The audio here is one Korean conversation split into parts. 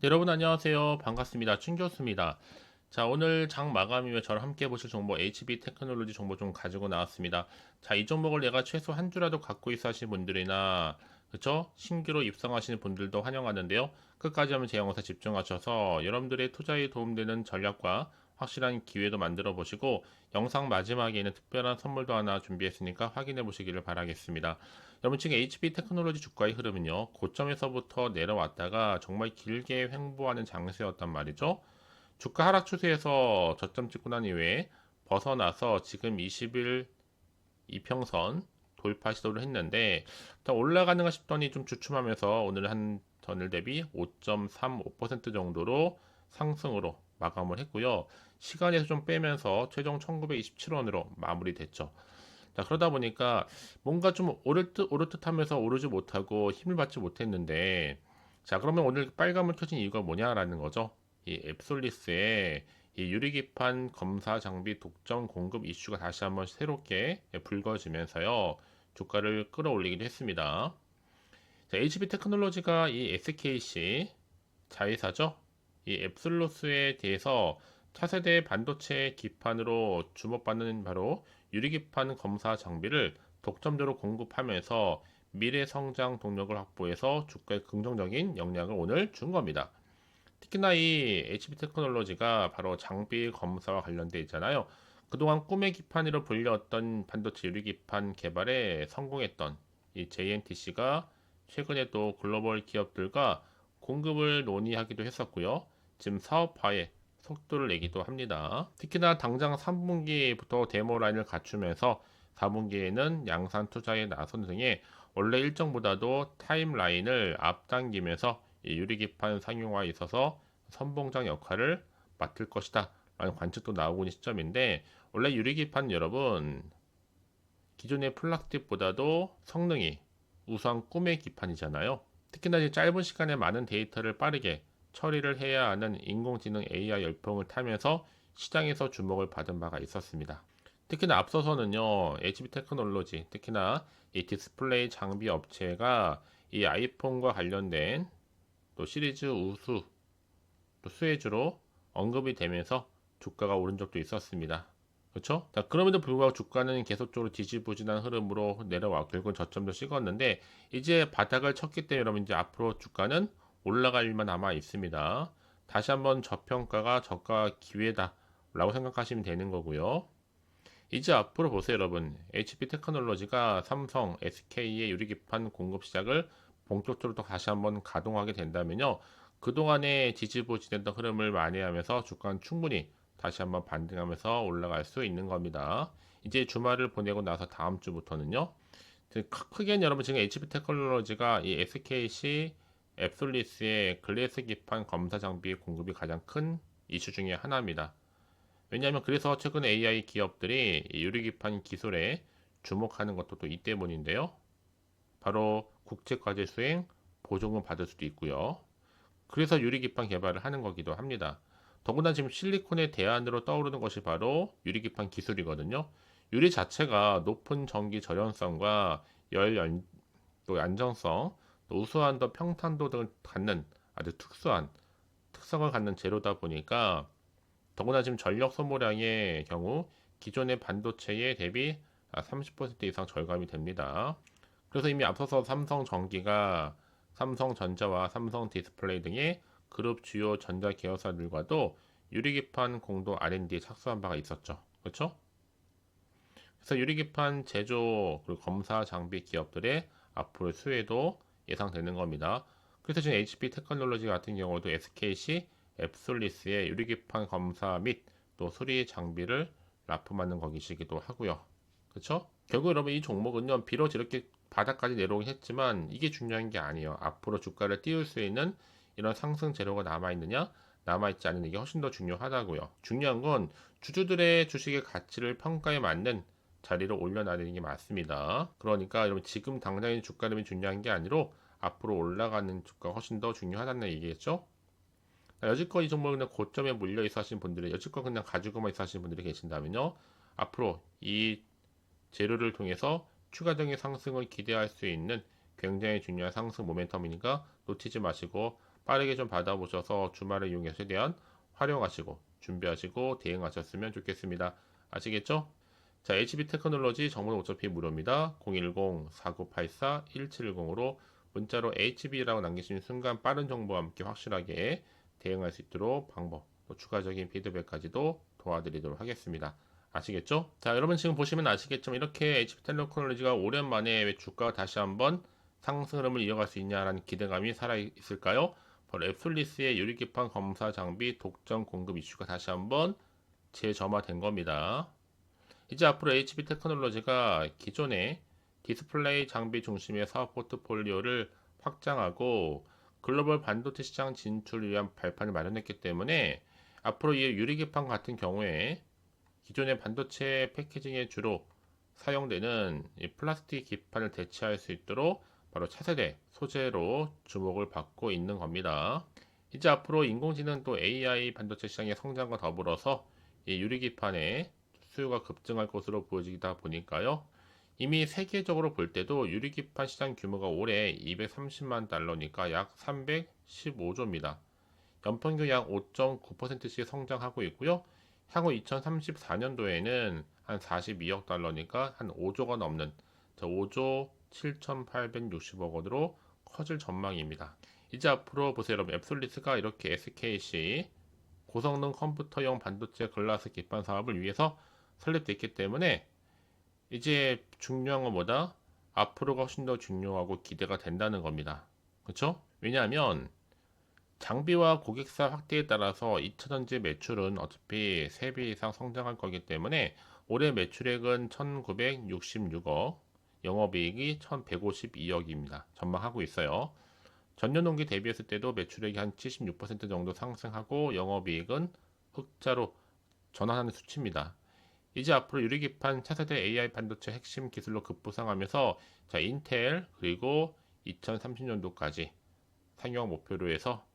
네, 여러분 안녕하세요. 반갑습니다. 춘 교수입니다. 자, 오늘 장 마감이며 저랑 함께 보실 정보 HB 테크놀로지 정보 좀 가지고 나왔습니다. 자, 이 종목을 내가 최소 한 주라도 갖고 있어 하시는 분들이나 그쵸? 신규로 입성하시는 분들도 환영하는데요. 끝까지 하면 제 영상에 집중하셔서 여러분들의 투자에 도움되는 전략과 확실한 기회도 만들어 보시고 영상 마지막에는 특별한 선물도 하나 준비했으니까 확인해 보시기를 바라겠습니다. 여러분 지금 HB 테크놀로지 주가의 흐름은요 고점에서부터 내려왔다가 정말 길게 횡보하는 장세였단 말이죠. 주가 하락 추세에서 저점 찍고 난 이후에 벗어나서 지금 20일 이평선 돌파 시도를 했는데 올라가는가 싶더니 좀 주춤하면서 오늘 한 전일 대비 5.35% 정도로 상승으로 마감을 했고요. 시간에서 좀 빼면서 최종 1927원으로 마무리됐죠. 자, 그러다 보니까 뭔가 좀 오를 듯 오를 듯 하면서 오르지 못하고 힘을 받지 못했는데 자, 그러면 오늘 빨간불 켜진 이유가 뭐냐라는 거죠. 이 앱솔리스의 이 유리기판 검사 장비 독점 공급 이슈가 다시 한번 새롭게 불거지면서요. 주가를 끌어올리기도 했습니다. 자, HB 테크놀로지가 이 SKC 자회사죠. 이 앱솔루스에 대해서 차세대 반도체 기판으로 주목받는 바로 유리기판 검사 장비를 독점적으로 공급하면서 미래 성장 동력을 확보해서 주가에 긍정적인 영향을 오늘 준 겁니다. 특히나 이 HB 테크놀로지가 바로 장비 검사와 관련돼 있잖아요. 그동안 꿈의 기판으로 불렸던 반도체 유리 기판 개발에 성공했던 이 JNTC가 최근에 또 글로벌 기업들과 공급을 논의하기도 했었고요. 지금 사업화에 속도를 내기도 합니다. 특히나 당장 3분기부터 데모 라인을 갖추면서 4분기에는 양산 투자에 나선 등의 원래 일정보다도 타임라인을 앞당기면서 유리기판 상용화에 있어서 선봉장 역할을 맡을 것이다 라는 관측도 나오고 있는 시점인데 원래 유리기판 여러분 기존의 플라스틱보다도 성능이 우수한 꿈의 기판이잖아요. 특히나 짧은 시간에 많은 데이터를 빠르게 처리를 해야 하는 인공지능 AI 열풍을 타면서 시장에서 주목을 받은 바가 있었습니다. 특히나 앞서서는요, HB 테크놀로지, 특히나 이 디스플레이 장비 업체가 이 아이폰과 관련된 또 시리즈 우수, 또 수혜주로 언급이 되면서 주가가 오른 적도 있었습니다. 그렇죠? 자, 그럼에도 불구하고 주가는 계속적으로 지지부진한 흐름으로 내려와 결국은 저점도 찍었는데 이제 바닥을 쳤기 때문에 여러분 이제 앞으로 주가는 올라갈 일만 남아 있습니다. 다시 한번 저평가가 저가 기회다 라고 생각하시면 되는 거고요. 이제 앞으로 보세요 여러분 HP 테크놀로지가 삼성, SK의 유리기판 공급 시작을 본격적으로 또 다시 한번 가동하게 된다면요. 그동안에 지지부진했던 흐름을 만회하면서 주가는 충분히 다시 한번 반등하면서 올라갈 수 있는 겁니다. 이제 주말을 보내고 나서 다음 주부터는요. 크게는 여러분 지금 HP 테크놀로지가 이 SKC 앱솔리스의 글래스 기판 검사 장비 공급이 가장 큰 이슈 중의 하나입니다. 왜냐하면 그래서 최근 AI 기업들이 유리 기판 기술에 주목하는 것도 또 이 때문인데요. 바로 국제 과제 수행 보조금 받을 수도 있고요. 그래서 유리 기판 개발을 하는 거기도 합니다. 더구나 지금 실리콘의 대안으로 떠오르는 것이 바로 유리 기판 기술이거든요. 유리 자체가 높은 전기 절연성과 열 연, 또 안정성, 우수한 더 평탄도 등을 갖는 아주 특수한 특성을 갖는 재료다 보니까 더구나 지금 전력 소모량의 경우 기존의 반도체에 대비 30% 이상 절감이 됩니다. 그래서 이미 앞서서 삼성 전기가 삼성전자와 삼성 디스플레이 등의 그룹 주요 전자 계열사들과도 유리기판 공동 R&D에 착수한 바가 있었죠. 그렇죠? 그래서 유리기판 제조 그리고 검사 장비 기업들의 앞으로 수혜도 예상되는 겁니다. 그래서 지금 HP 테크놀로지 같은 경우도 SKC 앱솔리스의 유리기판 검사 및 또 수리 장비를 납품하는 거기시기도 하고요. 그렇죠? 결국 여러분 이 종목은요 비록 이렇게 바닥까지 내려오긴 했지만 이게 중요한 게 아니에요. 앞으로 주가를 띄울 수 있는 이런 상승 재료가 남아 있느냐 남아 있지 않은 게 훨씬 더 중요하다고요. 중요한 건 주주들의 주식의 가치를 평가에 맞는 자리로 올려놔야 게 맞습니다. 그러니까 여러분 지금 당장의 주가 흐름이 중요한 게 아니로 앞으로 올라가는 주가가 훨씬 더 중요하다는 얘기겠죠? 여지껏 이 종목은 고점에 물려 있어 하시는 분들이 여지껏 그냥 가지고만 있어 하시는 분들이 계신다면요. 앞으로 이 재료를 통해서 추가적인 상승을 기대할 수 있는 굉장히 중요한 상승 모멘텀이니까 놓치지 마시고 빠르게 좀 받아보셔서 주말을 이용해서 최대한 활용하시고 준비하시고 대응하셨으면 좋겠습니다. 아시겠죠? 자, HB 테크놀로지 정보는 어차피 무료입니다. 010-4984-1710으로 문자로 HB라고 남기시는 순간 빠른 정보와 함께 확실하게 대응할 수 있도록 방법, 또 추가적인 피드백까지도 도와드리도록 하겠습니다. 아시겠죠? 자, 여러분 지금 보시면 아시겠지만 이렇게 HP 테크놀로지가 오랜만에 주가가 다시 한번 상승 흐름을 이어갈 수 있냐라는 기대감이 살아 있을까요? 바로 앱솔리스의 유리기판 검사 장비 독점 공급 이슈가 다시 한번 재점화된 겁니다. 이제 앞으로 HP 테크놀로지가 기존의 디스플레이 장비 중심의 사업 포트폴리오를 확장하고 글로벌 반도체 시장 진출을 위한 발판을 마련했기 때문에 앞으로 이 유리기판 같은 경우에 기존의 반도체 패키징에 주로 사용되는 플라스틱 기판을 대체할 수 있도록 바로 차세대 소재로 주목을 받고 있는 겁니다. 이제 앞으로 인공지능 또 AI 반도체 시장의 성장과 더불어서 이 유리기판의 수요가 급증할 것으로 보여지다 보니까요. 이미 세계적으로 볼 때도 유리기판 시장 규모가 올해 230만 달러니까 약 315조입니다. 연평균 약 5.9%씩 성장하고 있고요. 향후 2034년도에는 한 42억 달러니까 한 5조가 넘는 5조 7,860억 원으로 커질 전망입니다. 이제 앞으로 보세요 여러분 앱솔리스가 이렇게 SKC 고성능 컴퓨터용 반도체 글라스 기판 사업을 위해서 설립됐기 때문에 이제 중요한 것보다 앞으로가 훨씬 더 중요하고 기대가 된다는 겁니다. 그렇죠? 왜냐하면 장비와 고객사 확대에 따라서 2차전지 매출은 어차피 3배 이상 성장할 거기 때문에 올해 매출액은 1966억, 영업이익이 1152억입니다. 전망하고 있어요. 전년 동기 대비했을 때도 매출액이 한 76% 정도 상승하고 영업이익은 흑자로 전환하는 수치입니다. 이제 앞으로 유리기판 차세대 AI 반도체 핵심 기술로 급부상하면서 자 인텔 그리고 2030년도까지 상용 목표로 해서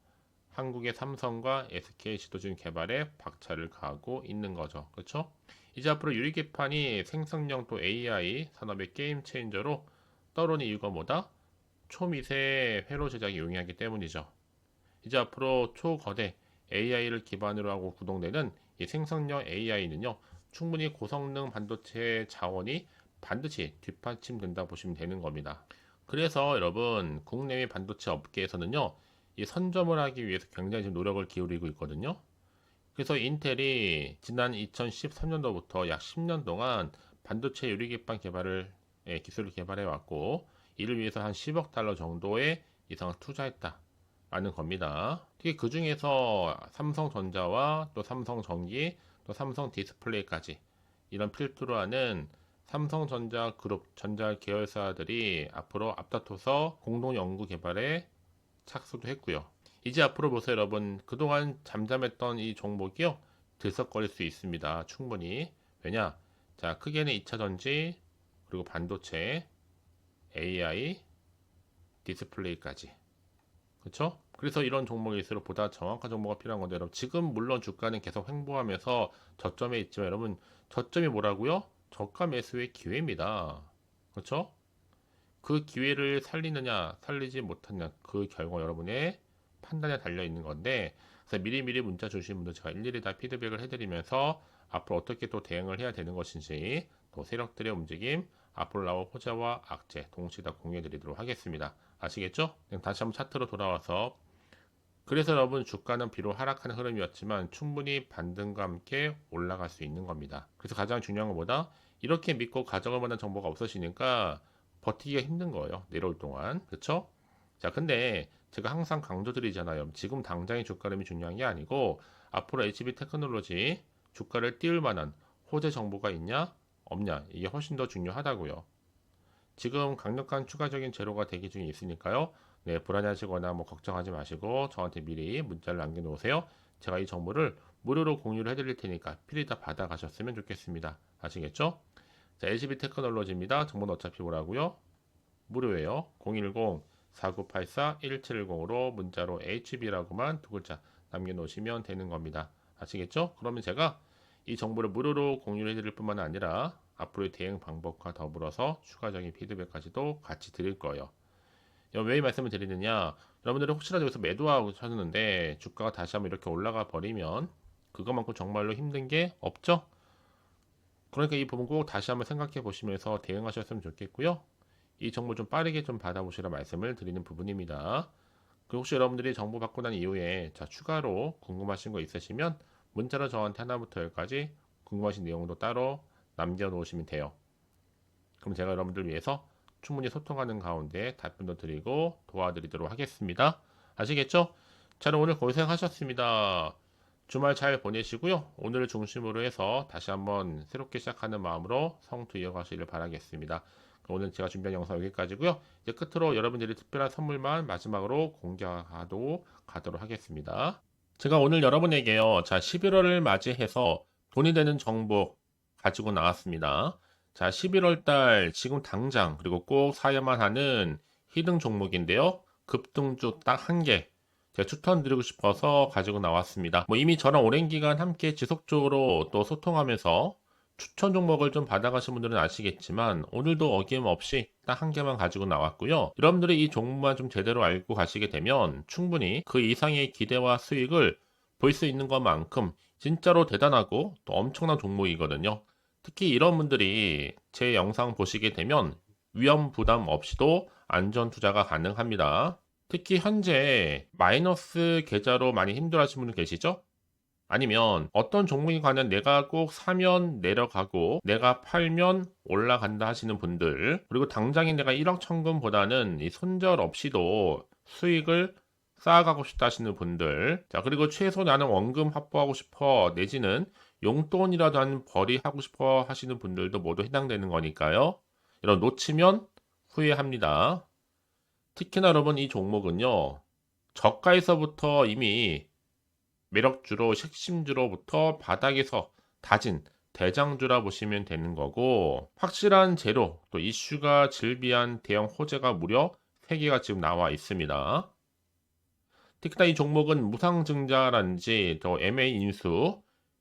한국의 삼성과 SK 지도진 개발에 박차를 가하고 있는 거죠. 그렇죠? 이제 앞으로 유리기판이 생성형 또 AI 산업의 게임 체인저로 떠오르는 이유가 뭐다? 초미세 회로 제작이 용이하기 때문이죠. 이제 앞으로 초거대 AI를 기반으로 하고 구동되는 이 생성형 AI는요, 충분히 고성능 반도체 자원이 반드시 뒷받침된다 보시면 되는 겁니다. 그래서 여러분 국내외 반도체 업계에서는요, 이 선점을 하기 위해서 굉장히 지금 노력을 기울이고 있거든요. 그래서 인텔이 지난 2013년도부터 약 10년 동안 반도체 유리기판 개발을 예, 기술을 개발해 왔고 이를 위해서 한 10억 달러 정도의 이상을 투자했다 라는 겁니다. 특히 그 중에서 삼성전자와 또 삼성전기 또 삼성 디스플레이까지 이런 필두로 하는 삼성전자 그룹 전자 계열사들이 앞으로 앞다퉈서 공동 연구 개발에 착수도 했고요. 이제 앞으로 보세요, 여러분. 그동안 잠잠했던 이 종목이요. 들썩거릴 수 있습니다. 충분히. 왜냐? 자, 크게는 2차 전지, 그리고 반도체, AI, 디스플레이까지. 그렇죠? 그래서 이런 종목일수록 보다 정확한 정보가 필요한 건데 여러분 지금 물론 주가는 계속 횡보하면서 저점에 있지만 여러분 저점이 뭐라고요? 저가 매수의 기회입니다. 그렇죠? 그 기회를 살리느냐 살리지 못하느냐 그 결과 여러분의 판단에 달려 있는 건데 그래서 미리미리 문자 주신 분들 제가 일일이 다 피드백을 해드리면서 앞으로 어떻게 또 대응을 해야 되는 것인지 또 세력들의 움직임 앞으로 나올 호재와 악재 동시에 다 공유해 드리도록 하겠습니다. 아시겠죠? 다시 한번 차트로 돌아와서 그래서 여러분 주가는 비록 하락하는 흐름이었지만 충분히 반등과 함께 올라갈 수 있는 겁니다. 그래서 가장 중요한 것보다 이렇게 믿고 가정을 만한 정보가 없으시니까 버티기가 힘든 거예요. 내려올 동안. 그렇죠? 자, 근데 제가 항상 강조드리잖아요. 지금 당장의 주가 흐름이 중요한 게 아니고 앞으로 HB 테크놀로지 주가를 띄울 만한 호재 정보가 있냐 없냐 이게 훨씬 더 중요하다고요. 지금 강력한 추가적인 재료가 대기 중에 있으니까요. 네, 불안해하시거나 뭐 걱정하지 마시고 저한테 미리 문자를 남겨놓으세요. 제가 이 정보를 무료로 공유를 해드릴 테니까 필히 다 받아가셨으면 좋겠습니다. 아시겠죠? 자, LCB 테크놀로지입니다. 정보는 어차피 뭐라고요? 무료예요. 010-4984-1710으로 문자로 HB라고만 두 글자 남겨놓으시면 되는 겁니다. 아시겠죠? 그러면 제가 이 정보를 무료로 공유를 해드릴 뿐만 아니라 앞으로의 대응 방법과 더불어서 추가적인 피드백까지도 같이 드릴 거예요. 왜 이 말씀을 드리느냐? 여러분들이 혹시라도 여기서 매도하고 찾는데 주가가 다시 한번 이렇게 올라가 버리면 그것만큼 정말로 힘든 게 없죠? 그러니까 이 부분 꼭 다시 한번 생각해 보시면서 대응하셨으면 좋겠고요. 이 정보 좀 빠르게 좀 받아보시라 말씀을 드리는 부분입니다. 그 혹시 여러분들이 정보 받고 난 이후에 자 추가로 궁금하신 거 있으시면 문자로 저한테 하나부터 열까지 궁금하신 내용도 따로 남겨놓으시면 돼요. 그럼 제가 여러분들 위해서 충분히 소통하는 가운데 답변도 드리고 도와드리도록 하겠습니다. 아시겠죠? 자, 그럼 오늘 고생하셨습니다. 주말 잘 보내시고요. 오늘 중심으로 해서 다시 한번 새롭게 시작하는 마음으로 성투 이어가시길 바라겠습니다. 오늘 제가 준비한 영상 여기까지고요. 이제 끝으로 여러분들이 특별한 선물만 마지막으로 공개하도록 가도록 하겠습니다. 제가 오늘 여러분에게요. 자, 11월을 맞이해서 돈이 되는 정보 가지고 나왔습니다. 자, 11월 달 지금 당장 그리고 꼭 사야만 하는 히든 종목인데요. 급등주 딱 한 개. 제가 추천드리고 싶어서 가지고 나왔습니다. 뭐 이미 저랑 오랜 기간 함께 지속적으로 또 소통하면서 추천 종목을 좀 받아가신 분들은 아시겠지만 오늘도 어김없이 딱 한 개만 가지고 나왔고요. 여러분들이 이 종목만 좀 제대로 알고 가시게 되면 충분히 그 이상의 기대와 수익을 볼 수 있는 것만큼 진짜로 대단하고 또 엄청난 종목이거든요. 특히 이런 분들이 제 영상 보시게 되면 위험 부담 없이도 안전 투자가 가능합니다. 특히 현재 마이너스 계좌로 많이 힘들어 하시는 분들 계시죠? 아니면 어떤 종목에 관한 내가 꼭 사면 내려가고 내가 팔면 올라간다 하시는 분들 그리고 당장에 내가 1억 천금보다는 이 손절 없이도 수익을 쌓아가고 싶다 하시는 분들 자 그리고 최소 나는 원금 확보하고 싶어 내지는 용돈이라도 한 벌이 하고 싶어 하시는 분들도 모두 해당되는 거니까요 이런 놓치면 후회합니다 특히나 여러분 이 종목은요 저가에서부터 이미 매력주로 핵심주로부터 바닥에서 다진 대장주라 보시면 되는 거고 확실한 재료 또 이슈가 즐비한 대형 호재가 무려 3개가 지금 나와 있습니다. 특히나 이 종목은 무상증자라든지 또 MA 인수